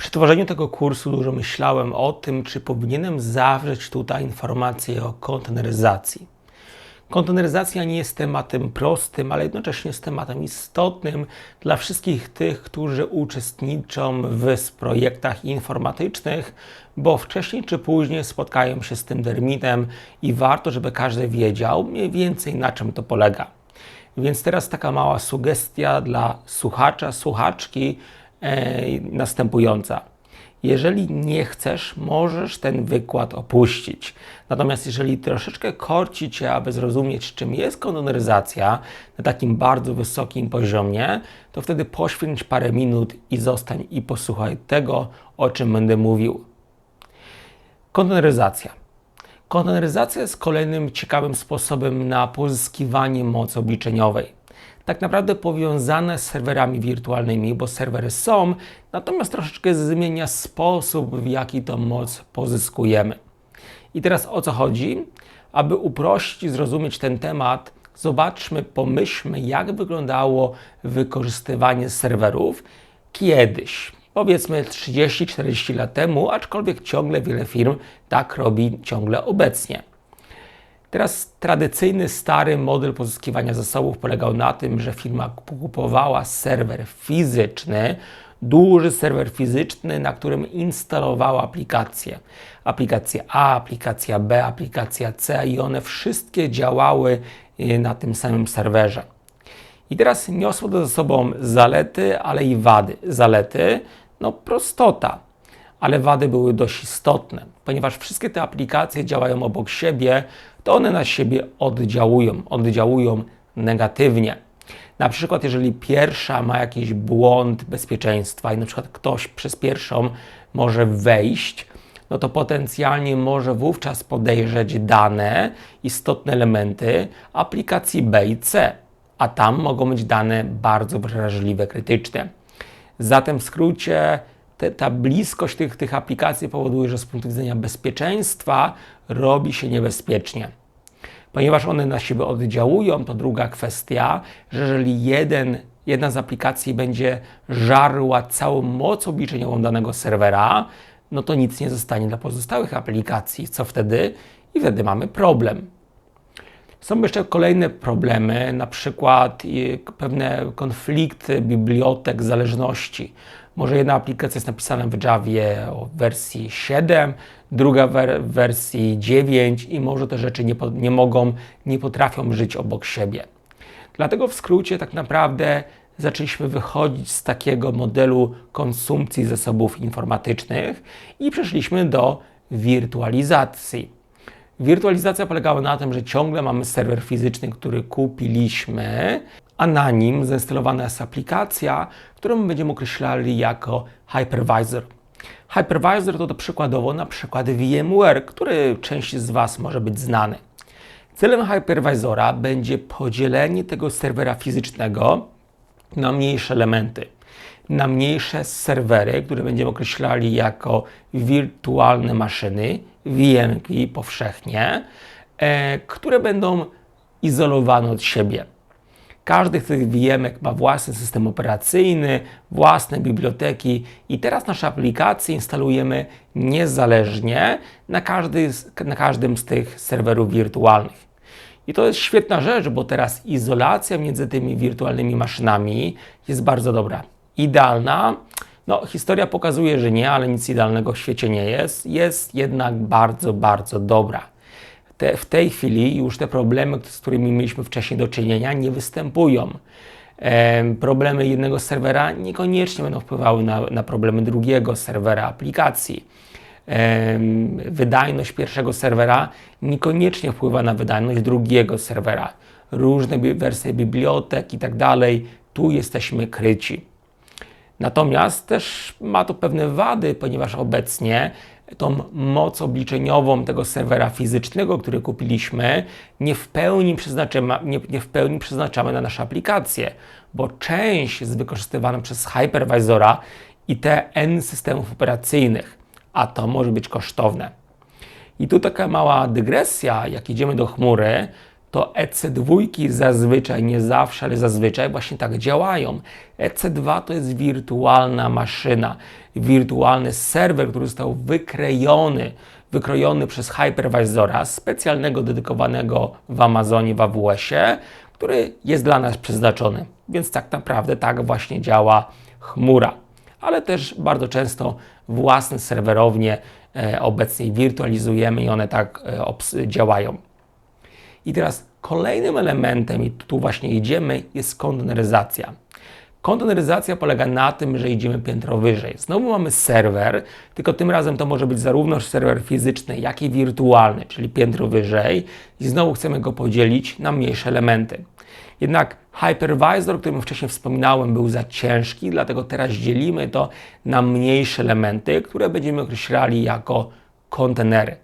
Przy tworzeniu tego kursu dużo myślałem o tym, czy powinienem zawrzeć tutaj informację o konteneryzacji. Konteneryzacja nie jest tematem prostym, ale jednocześnie jest tematem istotnym dla wszystkich tych, którzy uczestniczą w projektach informatycznych, bo wcześniej czy później spotkają się z tym terminem i warto, żeby każdy wiedział mniej więcej na czym to polega. Więc teraz taka mała sugestia dla słuchacza, słuchaczki następująca. Jeżeli nie chcesz, możesz ten wykład opuścić. Natomiast jeżeli troszeczkę korci Cię, aby zrozumieć, czym jest konteneryzacja na takim bardzo wysokim poziomie, to wtedy poświęć parę minut i zostań i posłuchaj tego, o czym będę mówił. Konteneryzacja. Konteneryzacja jest kolejnym ciekawym sposobem na pozyskiwanie mocy obliczeniowej tak naprawdę powiązane z serwerami wirtualnymi, bo serwery są, natomiast troszeczkę zmienia sposób, w jaki tą moc pozyskujemy. I teraz o co chodzi? Aby uprościć zrozumieć ten temat, zobaczmy, pomyślmy, jak wyglądało wykorzystywanie serwerów kiedyś. Powiedzmy 30-40 lat temu, aczkolwiek ciągle wiele firm tak robi ciągle obecnie. Teraz tradycyjny, stary model pozyskiwania zasobów polegał na tym, że firma kupowała serwer fizyczny, duży serwer fizyczny, na którym instalowała aplikacje. Aplikacja A, aplikacja B, aplikacja C i one wszystkie działały y, na tym samym serwerze. I teraz niosło to ze sobą zalety, ale i wady. Zalety, no prostota ale wady były dość istotne, ponieważ wszystkie te aplikacje działają obok siebie, to one na siebie oddziałują, oddziałują negatywnie. Na przykład, jeżeli pierwsza ma jakiś błąd bezpieczeństwa i na przykład ktoś przez pierwszą może wejść, no to potencjalnie może wówczas podejrzeć dane, istotne elementy aplikacji B i C, a tam mogą być dane bardzo wrażliwe, krytyczne. Zatem w skrócie, te, ta bliskość tych, tych aplikacji powoduje, że z punktu widzenia bezpieczeństwa robi się niebezpiecznie. Ponieważ one na siebie oddziałują, to druga kwestia, że jeżeli jeden, jedna z aplikacji będzie żarła całą moc obliczeniową danego serwera, no to nic nie zostanie dla pozostałych aplikacji. Co wtedy? I wtedy mamy problem. Są jeszcze kolejne problemy, na przykład pewne konflikty bibliotek, zależności. Może jedna aplikacja jest napisana w Javie o wersji 7, druga w wersji 9 i może te rzeczy nie, nie mogą, nie potrafią żyć obok siebie. Dlatego w skrócie tak naprawdę zaczęliśmy wychodzić z takiego modelu konsumpcji zasobów informatycznych i przeszliśmy do wirtualizacji. Wirtualizacja polegała na tym, że ciągle mamy serwer fizyczny, który kupiliśmy, a na nim zainstalowana jest aplikacja, którą będziemy określali jako hypervisor. Hypervisor to, to przykładowo na przykład VMware, który część z Was może być znany. Celem hypervisora będzie podzielenie tego serwera fizycznego na mniejsze elementy, na mniejsze serwery, które będziemy określali jako wirtualne maszyny, VM powszechnie, e, które będą izolowane od siebie. Każdy z tych VM ma własny system operacyjny, własne biblioteki i teraz nasze aplikacje instalujemy niezależnie na, każdy, na każdym z tych serwerów wirtualnych. I to jest świetna rzecz, bo teraz izolacja między tymi wirtualnymi maszynami jest bardzo dobra. Idealna? No, historia pokazuje, że nie, ale nic idealnego w świecie nie jest. Jest jednak bardzo, bardzo dobra te, w tej chwili już te problemy, z którymi mieliśmy wcześniej do czynienia, nie występują. E, problemy jednego serwera niekoniecznie będą wpływały na, na problemy drugiego serwera aplikacji. E, wydajność pierwszego serwera niekoniecznie wpływa na wydajność drugiego serwera. Różne wersje bibliotek i tak dalej, tu jesteśmy kryci. Natomiast też ma to pewne wady, ponieważ obecnie tą moc obliczeniową tego serwera fizycznego, który kupiliśmy, nie w pełni przeznaczamy, nie, nie w pełni przeznaczamy na nasze aplikacje, bo część jest wykorzystywana przez hypervisora i te N systemów operacyjnych, a to może być kosztowne. I tu taka mała dygresja, jak idziemy do chmury, to EC2 zazwyczaj, nie zawsze, ale zazwyczaj właśnie tak działają. EC2 to jest wirtualna maszyna, wirtualny serwer, który został wykrojony, wykrojony przez hypervisora specjalnego, dedykowanego w Amazonie, w AWS-ie, który jest dla nas przeznaczony. Więc tak naprawdę tak właśnie działa chmura. Ale też bardzo często własne serwerownie e, obecnie wirtualizujemy i one tak e, działają. I teraz kolejnym elementem, i tu właśnie idziemy, jest konteneryzacja. Konteneryzacja polega na tym, że idziemy piętro wyżej. Znowu mamy serwer, tylko tym razem to może być zarówno serwer fizyczny, jak i wirtualny, czyli piętro wyżej, i znowu chcemy go podzielić na mniejsze elementy. Jednak hypervisor, o którym wcześniej wspominałem, był za ciężki, dlatego teraz dzielimy to na mniejsze elementy, które będziemy określali jako kontenery.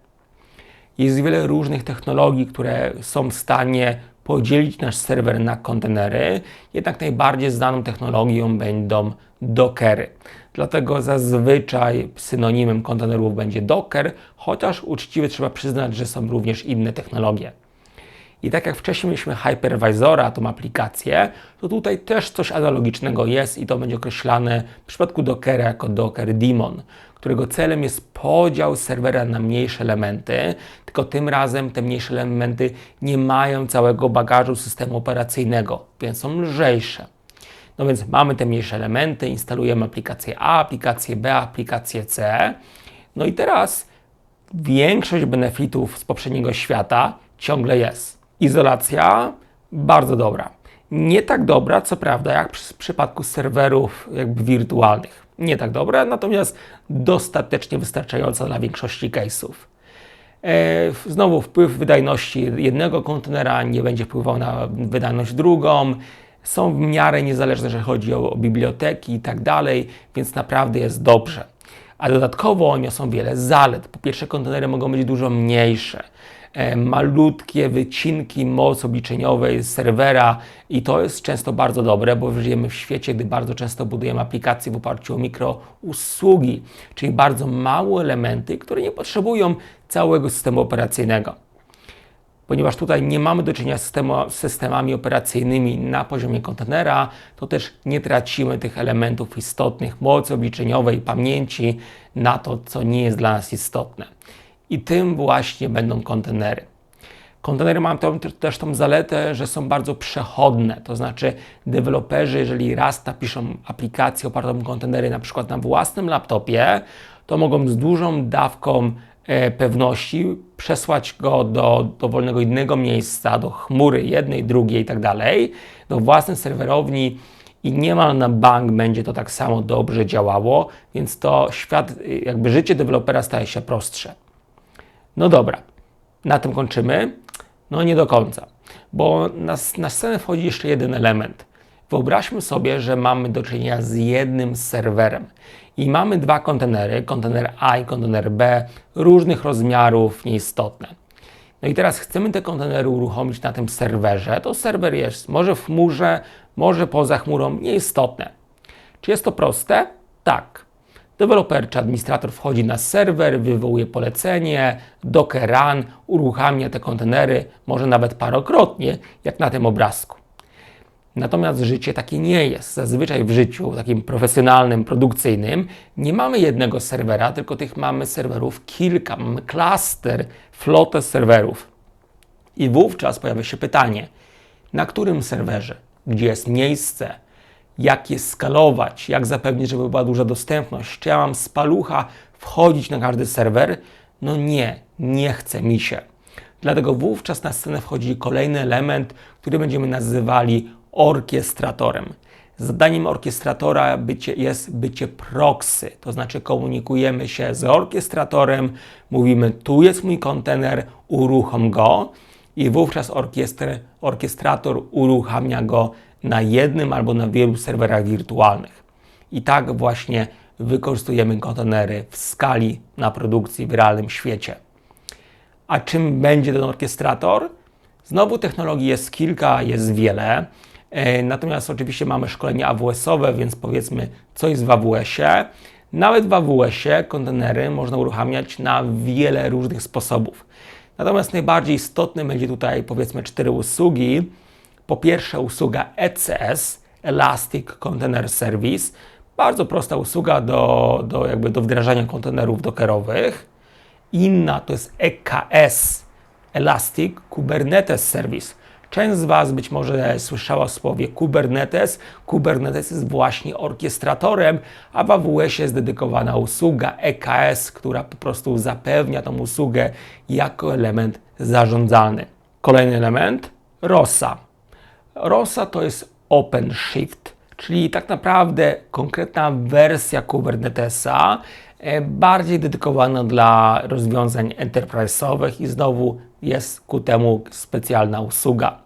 Jest wiele różnych technologii, które są w stanie podzielić nasz serwer na kontenery, jednak najbardziej znaną technologią będą Dockery. Dlatego zazwyczaj synonimem kontenerów będzie Docker, chociaż uczciwie trzeba przyznać, że są również inne technologie. I tak jak wcześniej mieliśmy hypervisora, tą aplikację, to tutaj też coś analogicznego jest i to będzie określane w przypadku Dockera jako Docker Daemon, którego celem jest podział serwera na mniejsze elementy, tylko tym razem te mniejsze elementy nie mają całego bagażu systemu operacyjnego, więc są lżejsze. No więc mamy te mniejsze elementy, instalujemy aplikację A, aplikację B, aplikację C. No i teraz większość benefitów z poprzedniego świata ciągle jest. Izolacja bardzo dobra. Nie tak dobra, co prawda, jak w przypadku serwerów jakby wirtualnych. Nie tak dobra, natomiast dostatecznie wystarczająca dla większości case'ów. E, znowu wpływ wydajności jednego kontenera nie będzie wpływał na wydajność drugą. Są w miarę niezależne, jeżeli chodzi o, o biblioteki i tak dalej, więc naprawdę jest dobrze. A dodatkowo niosą wiele zalet. Po pierwsze, kontenery mogą być dużo mniejsze. E, malutkie wycinki mocy obliczeniowej z serwera i to jest często bardzo dobre, bo żyjemy w świecie, gdy bardzo często budujemy aplikacje w oparciu o mikrousługi, czyli bardzo małe elementy, które nie potrzebują całego systemu operacyjnego. Ponieważ tutaj nie mamy do czynienia z systemami operacyjnymi na poziomie kontenera, to też nie tracimy tych elementów istotnych mocy obliczeniowej, pamięci na to, co nie jest dla nas istotne. I tym właśnie będą kontenery. Kontenery mają też tą zaletę, że są bardzo przechodne, to znaczy deweloperzy, jeżeli raz napiszą aplikację opartą o kontenery na przykład na własnym laptopie, to mogą z dużą dawką e, pewności przesłać go do dowolnego innego miejsca, do chmury jednej, drugiej i tak do własnej serwerowni i niemal na bank będzie to tak samo dobrze działało, więc to świat, jakby życie dewelopera staje się prostsze. No dobra, na tym kończymy. No nie do końca, bo na, na scenę wchodzi jeszcze jeden element. Wyobraźmy sobie, że mamy do czynienia z jednym serwerem i mamy dwa kontenery, kontener A i kontener B, różnych rozmiarów, nieistotne. No i teraz chcemy te kontenery uruchomić na tym serwerze. To serwer jest może w chmurze, może poza chmurą, nieistotne. Czy jest to proste? Tak. Deweloper czy administrator wchodzi na serwer, wywołuje polecenie, Docker run, uruchamia te kontenery, może nawet parokrotnie, jak na tym obrazku. Natomiast życie takie nie jest. Zazwyczaj w życiu takim profesjonalnym, produkcyjnym nie mamy jednego serwera, tylko tych mamy serwerów kilka. Mamy klaster, flotę serwerów. I wówczas pojawia się pytanie, na którym serwerze, gdzie jest miejsce, jak je skalować, jak zapewnić, żeby była duża dostępność. Czy ja mam z palucha wchodzić na każdy serwer? No nie, nie chce mi się. Dlatego wówczas na scenę wchodzi kolejny element, który będziemy nazywali orkiestratorem. Zadaniem orkiestratora bycie, jest bycie proxy, to znaczy komunikujemy się z orkiestratorem, mówimy tu jest mój kontener, uruchom go i wówczas orkiestr, orkiestrator uruchamia go na jednym albo na wielu serwerach wirtualnych. I tak właśnie wykorzystujemy kontenery w skali na produkcji w realnym świecie. A czym będzie ten orkiestrator? Znowu technologii jest kilka, jest wiele. E, natomiast oczywiście mamy szkolenia AWS-owe, więc powiedzmy, co jest w AWS-ie. Nawet w AWS-ie kontenery można uruchamiać na wiele różnych sposobów. Natomiast najbardziej istotne będzie tutaj powiedzmy cztery usługi. Po pierwsze usługa ECS, Elastic Container Service. Bardzo prosta usługa do, do, jakby do wdrażania kontenerów dockerowych. Inna to jest EKS, Elastic Kubernetes Service. Część z Was być może słyszała o słowie Kubernetes. Kubernetes jest właśnie orkiestratorem, a w AWS jest dedykowana usługa EKS, która po prostu zapewnia tą usługę jako element zarządzalny. Kolejny element ROSA. ROSA to jest OpenShift, czyli tak naprawdę konkretna wersja Kubernetesa, e, bardziej dedykowana dla rozwiązań enterprise'owych i znowu jest ku temu specjalna usługa.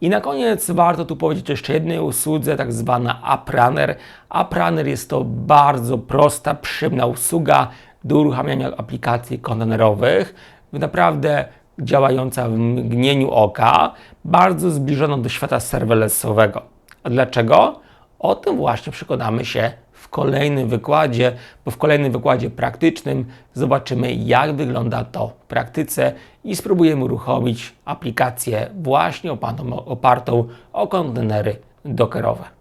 I na koniec warto tu powiedzieć jeszcze jednej usłudze, tak zwana AppRunner. AppRunner jest to bardzo prosta, przyjemna usługa do uruchamiania aplikacji kontenerowych. Naprawdę działająca w mgnieniu oka, bardzo zbliżona do świata serverlessowego. A dlaczego? O tym właśnie przekonamy się w kolejnym wykładzie, bo w kolejnym wykładzie praktycznym zobaczymy, jak wygląda to w praktyce i spróbujemy uruchomić aplikację właśnie opartą, opartą o kontenery dockerowe.